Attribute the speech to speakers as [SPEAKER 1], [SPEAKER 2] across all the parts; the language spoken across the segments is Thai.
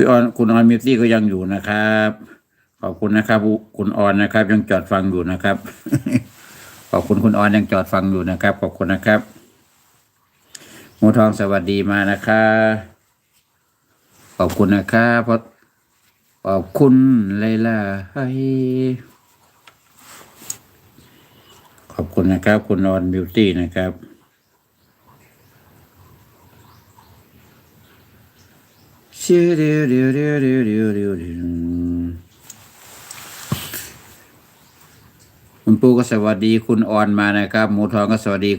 [SPEAKER 1] พี่ออนคุณออนมิวซี่ก็ยังอยู่นะครับ ขอบคุณนะครับ คุณออนนะครับ ยังจอดฟังอยู่นะครับ ขอบคุณคุณออนยังจอดฟังอยู่นะครับ ขอบคุณนะครับหมูทองสวัสดีมานะครับขอบคุณนะครับเพราะขอบคุณไลลาให้ขอบคุณนะครับ คุณออนบิวตี้นะครับชิวเดียวเดียวเดียวเดียวเดียวเดียวเดียว คุณปูก็สวัสดีคุณออนมานะครับ หมูทองก็สวัสดี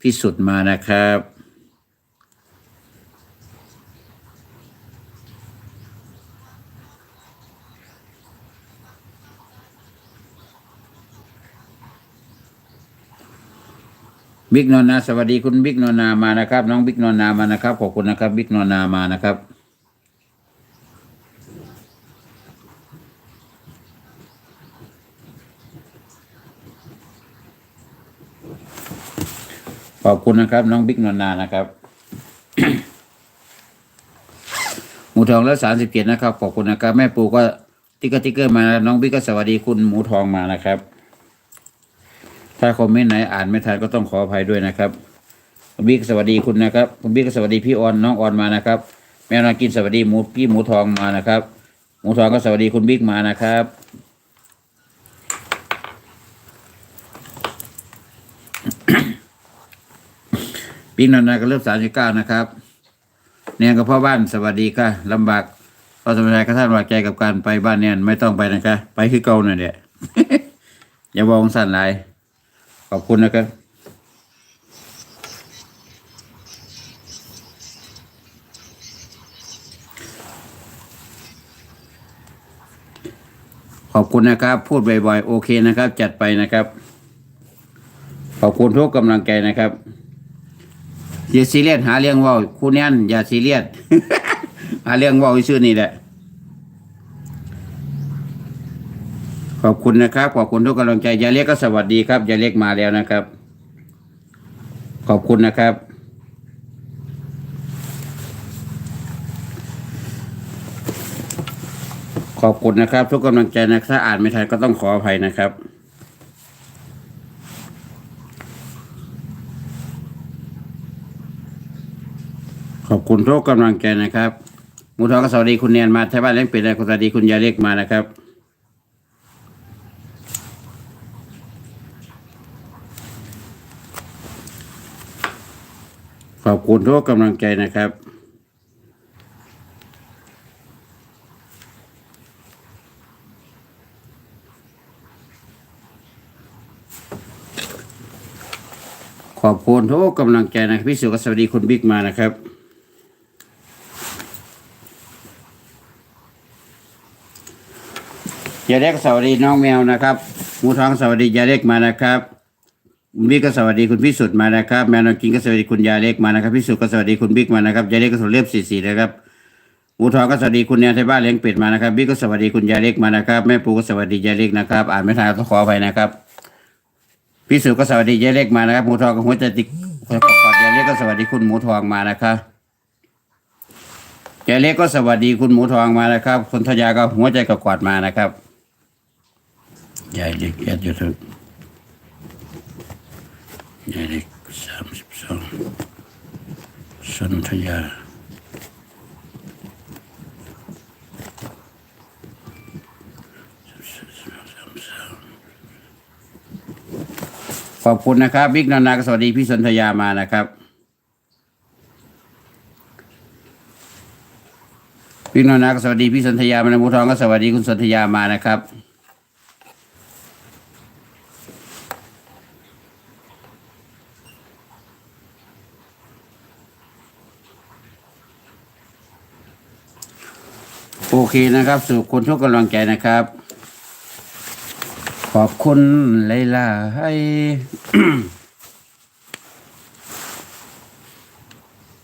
[SPEAKER 1] พี่สุดมานะครับบิ๊กนอนนาสวัสดีคุณบิ๊กนอนนามานะครับ น้องบิ๊กนอนนามานะครับขอบคุณนะครับบิ๊กนอนนามานะครับ ขอบคุณนะครับ น้องบิ๊กนอนนานะครับหมูทองแล้วสามสิบเจ็ดนะครับ ขอบคุณนะครับ แม่ปูก็ติ๊กติ๊กเกอร์มา น้องบิ๊กก็สวัสดีคุณหมูทองมานะครับ ถ้าคอมเมนต์ไหนอ่านไม่ทันก็ต้องขออภัยด้วยนะครับบิ๊กสวัสดีคุณนะครับคุณบิ๊กก็สวัสดีพี่ออนน้องออนมานะครับ แม่นากินสวัสดีหมูพี่หมูทองมานะครับ หมูทองก็สวัสดีคุณบิ๊กมานะครับ บิ๊กนันนาก็เริ่มสามสิบเก้านะครับเนี่ยกับพ่อบ้านสวัสดีค่ะลำบากพอสมัยกระท่านวางใจกับการไปบ้านเนี่ยไม่ต้องไปนะคะไปคือเก่าหน่ะเนี่ยอย่ามองสั้นหลขอบคุณนะครับขอบคุณนะครับ พูดบ่อยๆ โอเคนะครับ จัดไปนะครับ ขอบคุณทุกกำลังใจนะครับ อย่าซีเรียสหาเรื่องว่าคุณแน่นอย่าซีเรียสหาเรื่องว่าชื่อนี่แหละ ขอบคุณนะครับ ขอบคุณทุกกำลังใจยาเล็กก็สวัสดีครับยาเล็กมาแล้วนะครับ ขอบคุณนะครับขอบคุณนะครับ ทุกกำลังใจนะถ้าอ่านไม่ทันก็ต้องขออภัยนะครับ ขอบคุณทุกกำลังใจนะครับมูทองก็สวัสดีคุณเนียนมาไทยบ้านเลี้ยงเป็ดนะสวัสดีคุณยาเล็กมานะครับขอบคุณทุกกำลังใจนะครับ ขอบคุณทุกกำลังใจนะพี่สุกสวัสดีคุณบิ๊กมานะครับ ยาเล็กสวัสดีน้องแมวนะครับหมูทองสวัสดียาเล็กมานะครับคุณบิ๊กก็สวัสดีคุณพี่สุดมานะครับแมวนองกินก็สวัสดีคุณยาเล็กมานะครับพี่สุทธิ์ก็สวัสดีคุณบิ๊กมานะครับยาเล็กก็สวัสดีเรียบสี่สี่นะครับหมูทองก็สวัสดีคุณแนวไทยบ้านเลี้ยงเป็ดมานะครับบิ๊กก็สวัสดีคุณยาเล็กมานะครับแม่ปูก็สวัสดียาเล็กนะครับอ่านไม่ทันต้องขออภัยนะครับพี่สุทธิ์ก็สวัสดียาเล็กมานะครับหมูทองก็หัวใจติดกอดยาเล็กก็สวัสดีคุณหมูทองมานะครับยาเล็กก็สวัสดีคุณหมูทองมานะครับคุณทยาก็หัวใจก็กอดมานะครับ ยายเล็กแอดยูทูบยายเล็กสามสิบสองสนธยาขอบคุณนะครับบิ๊กนานากสวัสดีพี่สนธยามานะครับบิ๊กนนากสวัสดีพี่สนธยามานะบูทองก็สวัสดีคุณสนธยามานะครับ โอเคนะครับสู่คนทุกกำลังใจนะครับ ขอบคุณไลลาให้